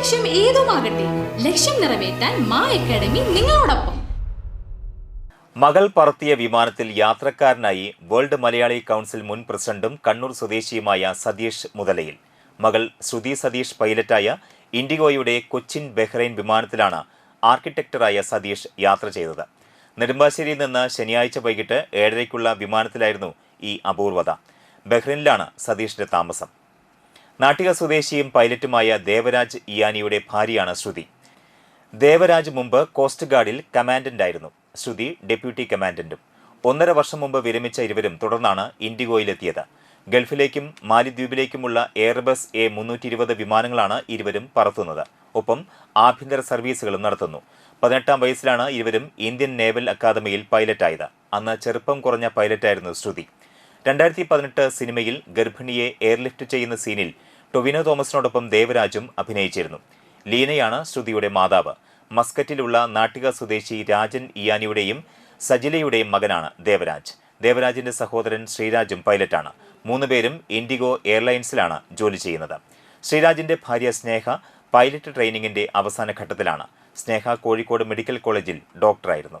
ലക്ഷ്യം ഏതുമാകട്ടെ ലക്ഷ്യം നിറവേറ്റാൻ മാ അക്കാഡമി നിങ്ങളോടൊപ്പം. മകൾ പറത്തിയ വിമാനത്തിൽ യാത്രക്കാരനായി വേൾഡ് മലയാളി കൗൺസിൽ മുൻ പ്രസിഡന്റും കണ്ണൂർ സ്വദേശിയുമായ സതീഷ് മുതലയിൽ. മകൾ ശ്രുതി സതീഷ് പൈലറ്റായ ഇൻഡിഗോയുടെ കൊച്ചിൻ ബഹ്റൈൻ വിമാനത്തിലാണ് ആർക്കിടെക്ടറായ സതീഷ് യാത്ര ചെയ്തത്. നെടുമ്പാശ്ശേരിയിൽ നിന്ന് ശനിയാഴ്ച വൈകിട്ട് ഏഴരയ്ക്കുള്ള വിമാനത്തിലായിരുന്നു ഈ അപൂർവത. ബഹ്റൈനിലാണ് സതീഷിന്റെ താമസം. നാട്ടിക സ്വദേശിയും പൈലറ്റുമായ ദേവരാജ് ഇയാനിയുടെ ഭാര്യയാണ് ശ്രുതി. ദേവരാജ് മുമ്പ് കോസ്റ്റ് ഗാർഡിൽ കമാൻഡന്റായിരുന്നു. ശ്രുതി ഡെപ്യൂട്ടി കമാൻഡന്റും. ഒന്നര വർഷം മുമ്പ് വിരമിച്ച ഇരുവരും തുടർന്നാണ് ഇൻഡിഗോയിലെത്തിയത്. ഗൾഫിലേക്കും മാലിദ്വീപിലേക്കുമുള്ള എയർബസ് എ മുന്നൂറ്റി ഇരുപത് വിമാനങ്ങളാണ് ഇരുവരും പറത്തുന്നത്. ഒപ്പം ആഭ്യന്തര സർവീസുകളും നടത്തുന്നു. പതിനെട്ടാം വയസ്സിലാണ് ഇരുവരും ഇന്ത്യൻ നേവൽ അക്കാദമിയിൽ പൈലറ്റായത്. അന്ന് ചെറുപ്പം കുറഞ്ഞ പൈലറ്റായിരുന്നു ശ്രുതി. രണ്ടായിരത്തി പതിനെട്ട് സിനിമയിൽ ഗർഭിണിയെ എയർലിഫ്റ്റ് ചെയ്യുന്ന സീനിൽ ടൊവിനോ തോമസിനോടൊപ്പം ദേവരാജും അഭിനയിച്ചിരുന്നു. ലീനയാണ് ശ്രുതിയുടെ മാതാവ്. മസ്കറ്റിലുള്ള നാട്ടിക സ്വദേശി രാജൻ ഇയാനിയുടെയും സജിലയുടെയും മകനാണ് ദേവരാജ്. ദേവരാജിന്റെ സഹോദരൻ ശ്രീരാജും പൈലറ്റാണ്. മൂന്നുപേരും ഇൻഡിഗോ എയർലൈൻസിലാണ് ജോലി ചെയ്യുന്നത്. ശ്രീരാജിന്റെ ഭാര്യ സ്നേഹ പൈലറ്റ് ട്രെയിനിങ്ങിന്റെ അവസാന ഘട്ടത്തിലാണ് സ്നേഹ കോഴിക്കോട് മെഡിക്കൽ കോളേജിൽ ഡോക്ടറായിരുന്നു.